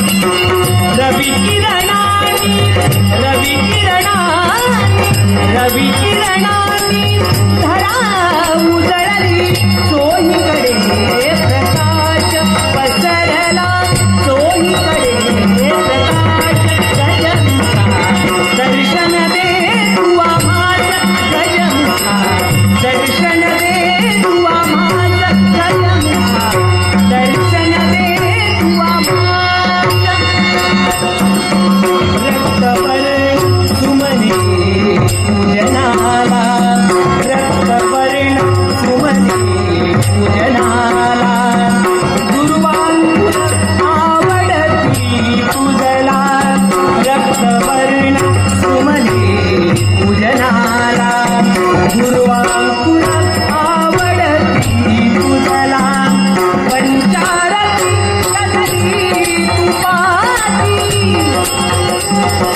रवी किरणानी रवी किरणानी रवी किरणानी धरा Thank you.